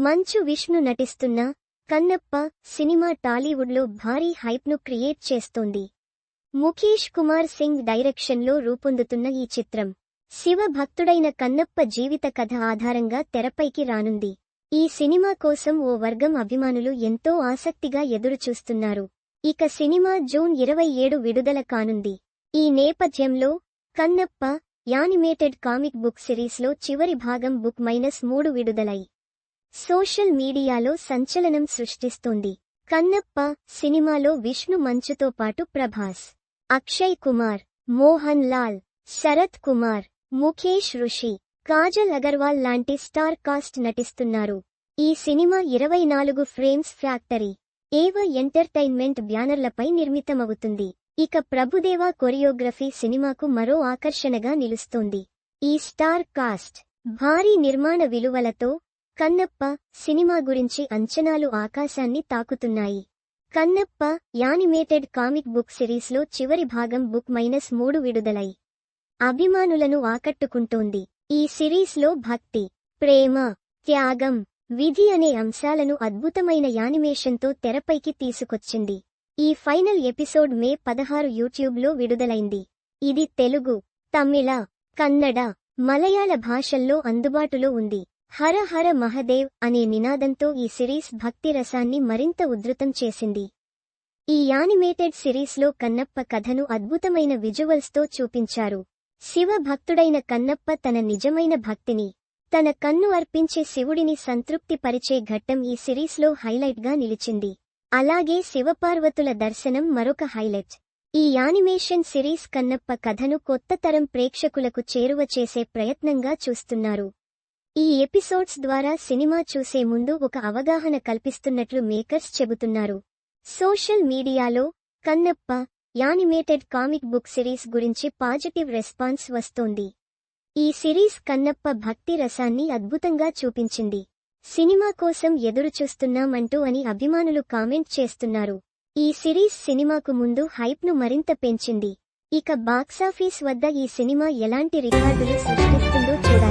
మంచు విష్ణు నటిస్తున్న కన్నప్ప సినిమా టాలీవుడ్లో భారీ హైప్ను క్రియేట్ చేస్తోంది. ముఖేష్ కుమార్ సింగ్ డైరెక్షన్లో రూపొందుతున్న ఈ చిత్రం శివ భక్తుడైన కన్నప్ప జీవిత కథ ఆధారంగా తెరపైకి రానుంది. ఈ సినిమా కోసం ఓ వర్గం అభిమానులు ఎంతో ఆసక్తిగా ఎదురుచూస్తున్నారు. ఇక సినిమా జూన్ ఇరవై ఏడు విడుదల కానుంది. ఈ నేపథ్యంలో కన్నప్ప యానిమేటెడ్ కామిక్ బుక్ సిరీస్లో చివరి భాగం బుక్ మైనస్ మూడు విడుదలై సోషల్ మీడియాలో సంచలనం సృష్టిస్తోంది. కన్నప్ప సినిమాలో విష్ణు మంచుతో పాటు ప్రభాస్ అక్షయ్ కుమార్ మోహన్ లాల్ శరత్ కుమార్ ముఖేష్ ఋషి కాజల్ అగర్వాల్ లాంటి స్టార్ కాస్ట్ నటిస్తున్నారు. ఈ సినిమా ఇరవై నాలుగు ఫ్రేమ్స్ ఫ్యాక్టరీ ఏవ ఎంటర్టైన్మెంట్ బ్యానర్లపై నిర్మితమవుతుంది. ఇక ప్రభుదేవా కొరియోగ్రఫీ సినిమాకు మరో ఆకర్షణగా నిలుస్తోంది. ఈ స్టార్ కాస్ట్ భారీ నిర్మాణ విలువలతో కన్నప్ప సినిమా గురించి అంచనాలు ఆకాశాన్ని తాకుతున్నాయి. కన్నప్ప యానిమేటెడ్ కామిక్ బుక్ సిరీస్లో చివరి భాగం బుక్ మైనస్ మూడు విడుదలై అభిమానులను ఆకట్టుకుంటోంది. ఈ సిరీస్లో భక్తి ప్రేమ త్యాగం విధి అనే అంశాలను అద్భుతమైన యానిమేషన్తో తెరపైకి తీసుకొచ్చింది. ఈ ఫైనల్ ఎపిసోడ్ మే పదహారు యూట్యూబ్లో విడుదలైంది. ఇది తెలుగు తమిళ కన్నడ మలయాళ భాషల్లో అందుబాటులో ఉంది. హర హర మహదేవ్ అనే నినాదంతో ఈ సిరీస్ భక్తి రసాన్ని మరింత ఉధృతం చేసింది. ఈ యానిమేటెడ్ సిరీస్లో కన్నప్ప కథను అద్భుతమైన విజువల్స్తో చూపించారు. శివ భక్తుడైన కన్నప్ప తన నిజమైన భక్తిని తన కన్ను అర్పించే శివుడిని సంతృప్తిపరిచే ఘట్టం ఈ సిరీస్లో హైలైట్గా నిలిచింది. అలాగే శివపార్వతుల దర్శనం మరొక హైలైట్. ఈ యానిమేషన్ సిరీస్ కన్నప్ప కథను కొత్త తరం ప్రేక్షకులకు చేరువ చేసే ప్రయత్నంగా చూస్తున్నారు. ఈ ఎపిసోడ్స్ ద్వారా సినిమా చూసే ముందు ఒక అవగాహన కల్పిస్తున్నట్లు మేకర్స్ చెబుతున్నారు. సోషల్ మీడియాలో Kannappa animated comic book series గురించి పాజిటివ్ రెస్పాన్స్ వస్తోంది. ఈ సిరీస్ కన్నప్ప భక్తి రసాన్ని అద్భుతంగా చూపించింది. సినిమా కోసం ఎదురుచూస్తున్నామంటూ అని అభిమానులు కామెంట్ చేస్తున్నారు. ఈ సిరీస్ సినిమాకు ముందు హైప్ను మరింత పెంచింది. ఇక బాక్సాఫీస్ వద్ద ఈ సినిమా ఎలాంటి రికార్డులు సృష్టిస్తుందో చూడాలి.